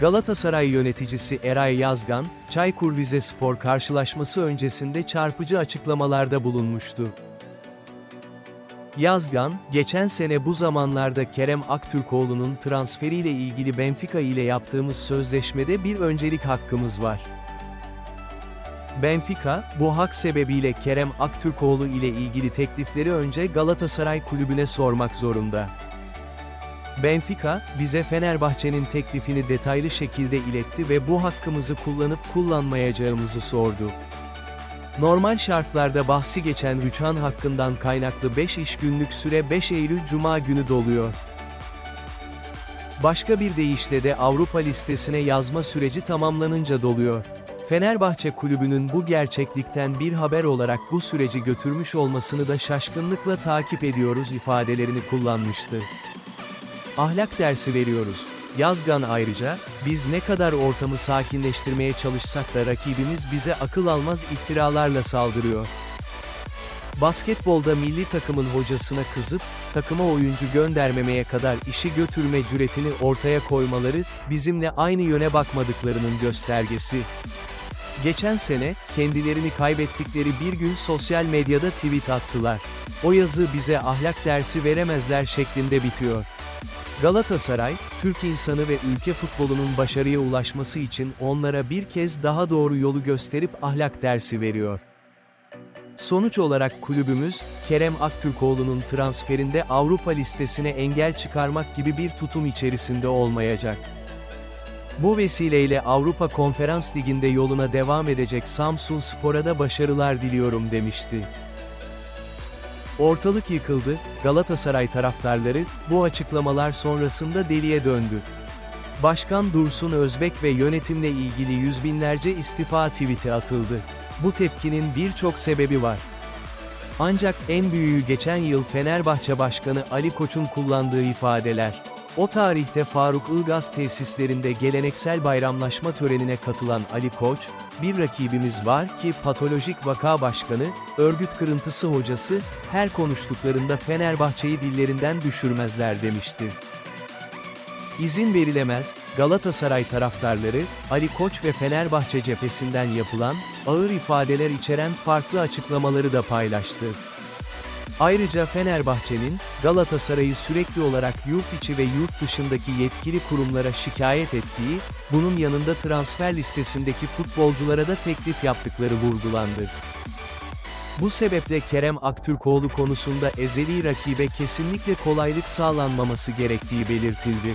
Galatasaray yöneticisi Eray Yazgan, Çaykur Rizespor karşılaşması öncesinde çarpıcı açıklamalarda bulunmuştu. Yazgan, geçen sene bu zamanlarda Kerem Aktürkoğlu'nun transferiyle ilgili Benfica ile yaptığımız sözleşmede bir öncelik hakkımız var. Benfica, bu hak sebebiyle Kerem Aktürkoğlu ile ilgili teklifleri önce Galatasaray kulübüne sormak zorunda. Benfica, bize Fenerbahçe'nin teklifini detaylı şekilde iletti ve bu hakkımızı kullanıp kullanmayacağımızı sordu. Normal şartlarda bahsi geçen rüçhan hakkından kaynaklı 5 iş günlük süre 5 Eylül Cuma günü doluyor. Başka bir deyişle de Avrupa listesine yazma süreci tamamlanınca doluyor. Fenerbahçe kulübünün bu gerçeklikten bir haber olarak bu süreci götürmüş olmasını da şaşkınlıkla takip ediyoruz ifadelerini kullanmıştı. Ahlak dersi veriyoruz. Yazgan ayrıca, biz ne kadar ortamı sakinleştirmeye çalışsak da rakibimiz bize akıl almaz iftiralarla saldırıyor. Basketbolda milli takımın hocasına kızıp, takıma oyuncu göndermemeye kadar işi götürme cüretini ortaya koymaları, bizimle aynı yöne bakmadıklarının göstergesi. Geçen sene, kendilerini kaybettikleri bir gün sosyal medyada tweet attılar. O yazı bize ahlak dersi veremezler şeklinde bitiyor. Galatasaray, Türk insanı ve ülke futbolunun başarıya ulaşması için onlara bir kez daha doğru yolu gösterip ahlak dersi veriyor. Sonuç olarak kulübümüz, Kerem Aktürkoğlu'nun transferinde Avrupa listesine engel çıkarmak gibi bir tutum içerisinde olmayacak. Bu vesileyle Avrupa Konferans Ligi'nde yoluna devam edecek Samsun Spor'a da başarılar diliyorum demişti. Ortalık yıkıldı, Galatasaray taraftarları, bu açıklamalar sonrasında deliye döndü. Başkan Dursun Özbek ve yönetimle ilgili yüz binlerce istifa tweet'i atıldı. Bu tepkinin birçok sebebi var. Ancak en büyüğü geçen yıl Fenerbahçe Başkanı Ali Koç'un kullandığı ifadeler. O tarihte Faruk Ilgaz tesislerinde geleneksel bayramlaşma törenine katılan Ali Koç, bir rakibimiz var ki patolojik vaka başkanı, örgüt kırıntısı hocası, her konuştuklarında Fenerbahçe'yi dillerinden düşürmezler demişti. İzin verilemez, Galatasaray taraftarları, Ali Koç ve Fenerbahçe cephesinden yapılan, ağır ifadeler içeren farklı açıklamaları da paylaştı. Ayrıca Fenerbahçe'nin, Galatasaray'ı sürekli olarak yurt içi ve yurt dışındaki yetkili kurumlara şikayet ettiği, bunun yanında transfer listesindeki futbolculara da teklif yaptıkları vurgulandı. Bu sebeple Kerem Aktürkoğlu konusunda ezeli rakibe kesinlikle kolaylık sağlanmaması gerektiği belirtildi.